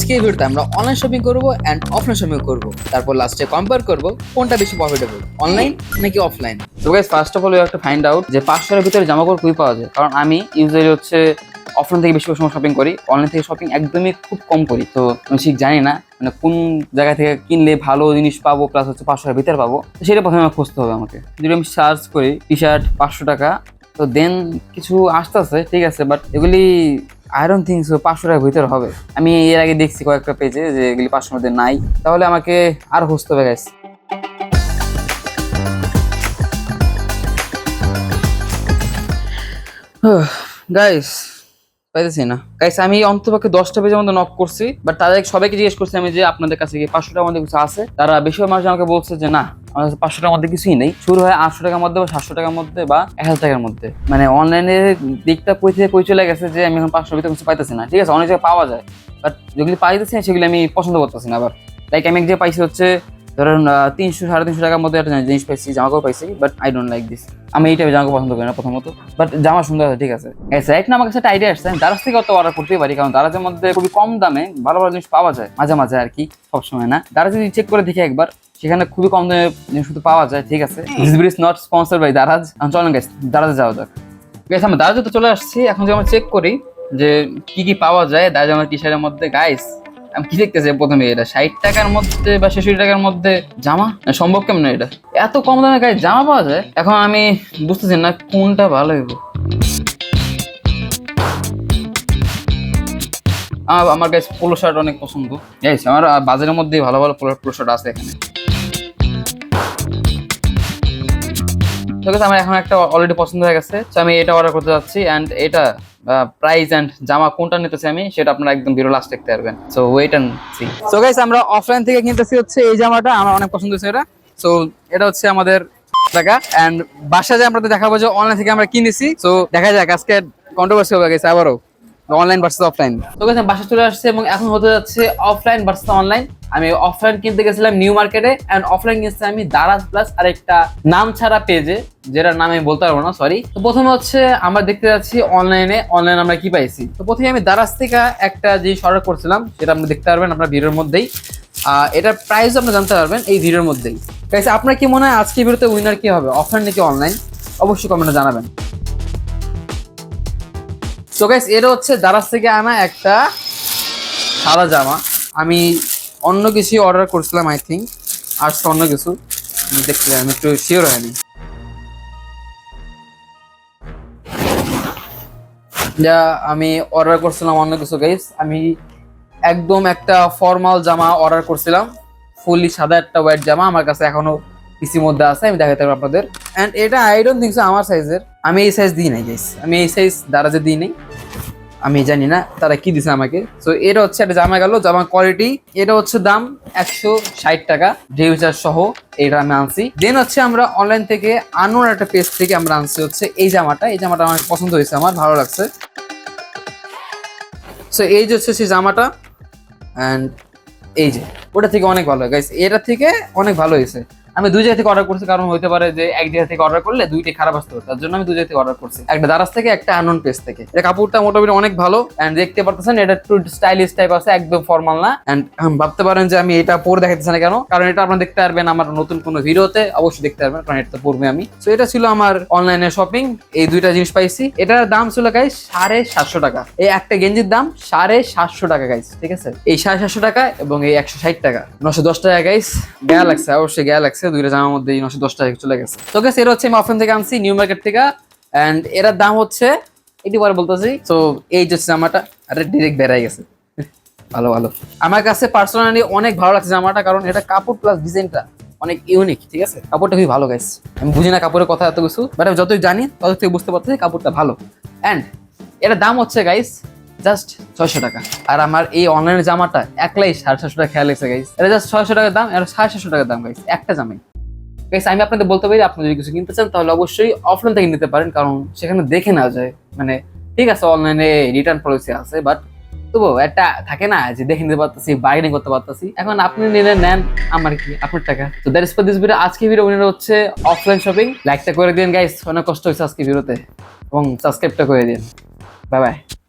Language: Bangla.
আজকে এই ভিডিওতে আমরা অনলাইন শপিং করব অ্যান্ড অফলাইন শপিং করব। তারপর লাস্টে কম্পেয়ার করব, কোনটা বেশি প্রফিটেবল অনলাইন নাকি অফলাইন তো guys first of all you have to find out যে পাঁচশোর ভিতরে জামা কাপড় কুই পাওয়া যায়। কারণ আমি ইউজুয়ালি হচ্ছে অফলাইন থেকে বেশি সময় শপিং করি অনলাইন থেকে শপিং একদমই খুব কম করি। তো আমি ঠিক জানি না মানে কোন জায়গা থেকে কিনলে ভালো জিনিস পাবো প্লাস হচ্ছে পাঁচশোর ভিতরে পাবো। সেটা প্রথমে আমার খুঁজতে হবে আমাকে। যদি আমি সার্চ করি টি শার্ট পাঁচশো টাকা, তো দেন কিছু আসতেছে, ঠিক আছে বাট এগুলি আই থিংস পাঁচশো টাকার ভিতরে হবে। আমি এর আগে দেখছি কয়েকটা পেজে যে এগুলি পাঁচশোর মধ্যে নাই। তাহলে আমাকে আর হসতে হবে গাইস গাইস পাইতেছি না। গাইস আমি অন্তপক্ষে দশটা পেজের মধ্যে নক করছি বাট তাদের সবাইকে জিজ্ঞেস করছি আমি যে আপনাদের কাছে কি পাঁচশো টাকার মধ্যে কিছু আছে? তারা বেশিরভাগ মানুষ আমাকে বলছে যে, না, আমার কাছে পাঁচশো টাকার মধ্যে কিছুই নেই। শুরু হয় আটশো টাকার মধ্যে বা সাতশো টাকার মধ্যে বা এক হাজার টাকার মধ্যে। মানে অনলাইনের দিকটা কই থেকে কই চলে গেছে যে আমি এখন পাঁচশোর ভিতরে কিছু পাইতেছি না। ঠিক আছে, অনেক জায়গায় পাওয়া যায় বাট যেগুলি পাইতেছি সেগুলি আমি পছন্দ করতেছি না আবার লাইক আমি এক জায়গায় পাইছি হচ্ছে ধরেন তিনশো, সাড়ে তিনশো টাকার মধ্যে একটা জিনিস পাইছি জামা কাপড় পাইছি but I don't like this আমি এই টাইপের জামাকাপড় পছন্দ করি না প্রথমত। বাট জামা সুন্দর আছে, ঠিক আছে। রাইট না আমার কাছে একটা আইডিয়া আসছে, আমি দারাজ থেকে অত অর্ডার করতেই পারি, কারণ দারাজের মধ্যে খুবই কম দামে ভালো ভালো জিনিস পাওয়া যায়, মাঝে মাঝে আর কি, সবসময়, না? দারাজ যদি চেক করে দেখি একবার, সেখানে খুবই কম দামে জিনিস শুধু পাওয়া যায়, ঠিক আছে। This is not sponsor by Daraz চলেন গেছে দারাজে যাওয়া যাক। গেছে আমরা দারাজে তো চলে আসছি, এখন যদি আমরা চেক করি যে কি কি পাওয়া যায় দারাজ আমার টি শার্টের মধ্যে গাইস আমি কি দেখতেছি প্রথমে? এটা ষাট টাকার মধ্যে বা ছেষট্টি টাকার মধ্যে জামা? সম্ভব কেমন এটা? এত কম দামে গায়ে জামা পাওয়া যায়? এখন আমি বুঝতেছি না কোনটা ভালো হইব। আমার গাইস পোলো শার্ট অনেক পছন্দ। আমার বাজারের মধ্যে ভালো ভালো পোলো শার্ট আছে এখানে। তো guys, আমার এখন একটা অলরেডি পছন্দ হয়ে গেছে। তো আমি এটা অর্ডার করতে যাচ্ছি অ্যান্ড এটা প্রাইস অ্যান্ড জামা কোনটা নিতেছি আমি সেটা আপনারা একদম ভিডিও লাস্ট দেখতে পারবেন। So wait and see so guys আমরা অফলাইন থেকে কিনতেছি হচ্ছে এই জামাটা আমার অনেক পছন্দ হয়েছে এটা। সো এটা হচ্ছে আমাদের টাকা। অ্যান্ড বাসা যে আমরা দেখাবো যে অনলাইন থেকে আমরা কিনেছি। সো দেখা যাক আজকে কন্ট্রোভার্সি হবে গেছে আবারও। অনলাইন ভার্সেস অফলাইন তো বাসা চলে আসছে এবং এখন হতে যাচ্ছে অফলাইন ভার্সেস অনলাইন আমি অফলাইন কিনতে গেছিলাম নিউ মার্কেটে এন্ড অফলাইন কিনতে আমি দারাজ প্লাস আরেকটা নাম ছাড়া পেজে যেটার নাম আমি বলতে পারব না সরি তো প্রথমে হচ্ছে আমরা দেখতে যাচ্ছি অনলাইনে অনলাইন আমরা কি পাইছি? তো প্রথমে আমি দারাজ থেকে একটা জিনিস অর্ডার করছিলাম, সেটা আপনি দেখতে পারবেন আপনার ভিডিওর মধ্যেই। এটার প্রাইস আপনি জানতে পারবেন এই ভিডিওর মধ্যেই। গাইস আপনার কি মনে হয় আজকে ভিডিওতে উইনার কি হবে অফলাইন নাকি অনলাইন অবশ্যই কমেন্টে জানাবেন। তো গাইস এটা হচ্ছে দারাজ থেকে আনা একটা সাদা জামা। আমি অন্য কিছু অর্ডার করছিলাম আই থিঙ্ক আর অন্য কিছু। দেখতে আমি একটু শিওর হয়নি। যা, আমি অর্ডার করছিলাম অন্য কিছু গাইস আমি একদম একটা ফর্মাল জামা অর্ডার করছিলাম। ফুললি সাদা একটা হোয়াইট জামা আমার কাছে এখনও পিসির মধ্যে আছে, আমি দেখাতে পারব আপনাদের। অ্যান্ড এটা আই ডোন্ট থিঙ্ক আমার সাইজের আমি এই সাইজ দিই নাই গাইস আমি এই সাইজ দ্বারা যে দিই নাই। আমি জানি না, তারা কি দিছে আমাকে। তো এটা হচ্ছে একটা জামা গেল, জামা কোয়ালিটি এটা হচ্ছে দাম একশো ষাট টাকা ডেলিভারি সহ এটা আমি আনছি। দেন হচ্ছে আমরা অনলাইন থেকে আনোর একটা পেজ থেকে আমরা আনছি হচ্ছে এই জামাটা। এই জামাটা আমার পছন্দ হয়েছে আমার, ভালো লাগছে। সো এই যে হচ্ছে সেই জামাটা অ্যান্ড এই যে, ওটা থেকে অনেক ভালো গাইস এটা থেকে অনেক ভালো হয়েছে। আমি দুই জায়গা থেকে অর্ডার করছি, কারণ হতে পারে যে এক জায়গা থেকে অর্ডার করলে দুইটাই খারাপ আসতে পারে। তার জন্য আমি দুই জায়গা থেকে অর্ডার করছি। একটা দারাজ থেকে, একটা আনন পেজ থেকে। এটা কাপড়টা মোটামুটি অনেক ভালো এন্ড দেখতে পারতেছেন, এটা একটু স্টাইলিশ টাইপ আছে, একদম ফর্মাল না। এন্ড ভাবতে পারেন যে আমি এটা পরে দেখাইতেছি না কেন, কারণ এটা আপনারা দেখতে পারবেন আমার নতুন কোনো ভিডিওতে, অবশ্যই দেখতে পারবেন, কারণ এটা তো পড়বে আমি। তো এটা ছিল আমার অনলাইনে শপিং এই দুইটা জিনিস পাইছি। এটার দাম ছিল গাইস সাড়ে সাতশো টাকা। এই একটা গেঞ্জির দাম সাড়ে সাতশো টাকা গাইস ঠিক আছে? এই সাড়ে সাতশো টাকা এবং এই একশো ষাট টাকা। নশো দশ টাকা গাইস গায়ে লাগছে, অবশ্যই গায়ে লাগছে। দুইটা জামার মধ্যে নশো দশ টাকা চলে গেছে। তো গাইস এটা হচ্ছে আমি অফলাইন থেকে আনছি নিউ মার্কেট থেকে। অ্যান্ড এটার দাম হচ্ছে এটি পরে বলতেছি তো এই যে জামাটা, আরে ডিরেক্ট বেড়াই গেছে। ভালো ভালো। আমার কাছে পার্সোনালি অনেক ভালো লাগছে জামাটা, কারণ এটা কাপড় প্লাস ডিজাইনটা অনেক ইউনিক ঠিক আছে? কাপড়টা খুবই ভালো গাইস আমি বুঝি না কাপড়ের কথা এত কিছু বাট আমি যতই জানি তত থেকে বুঝতে পারতেছি কাপড়টা ভালো। অ্যান্ড এটার দাম হচ্ছে গাইস জাস্ট ছয়শো টাকা। আর আমার এই অনলাইনের জামাটা একলাই সাড়ে সাতশো টাকা খেয়াল এসে গাইস এটা জাস্ট ছয়শো টাকার দাম, এটা সাড়ে সাতশো টাকার দাম গাইস একটা জামাই। গাইস আমি আপনাদের বলতে পারি, আপনি যদি কিছু কিনতে চান, তাহলে অবশ্যই অফলাইন থেকে নিতে পারেন, কারণ সেখানে দেখে নেওয়া যায়। মানে ঠিক আছে অনলাইনে রিটার্ন পলিসি আছে বাট তবু একটা থাকে না যে দেখে নিতে পারতেছি বার্গেনিং করতে পারতেছি। এখন আপনি নিলে নেন, আমার কি, আপনার টাকা। তো that is for this video আজকে ভিডিও উনি হচ্ছে অফলাইন শপিং লাইকটা করে দিন গাইস অনেক কষ্ট হয়েছে আজকে ভিডিওতে এবং সাবস্ক্রাইবটা করে দিন বাই বাই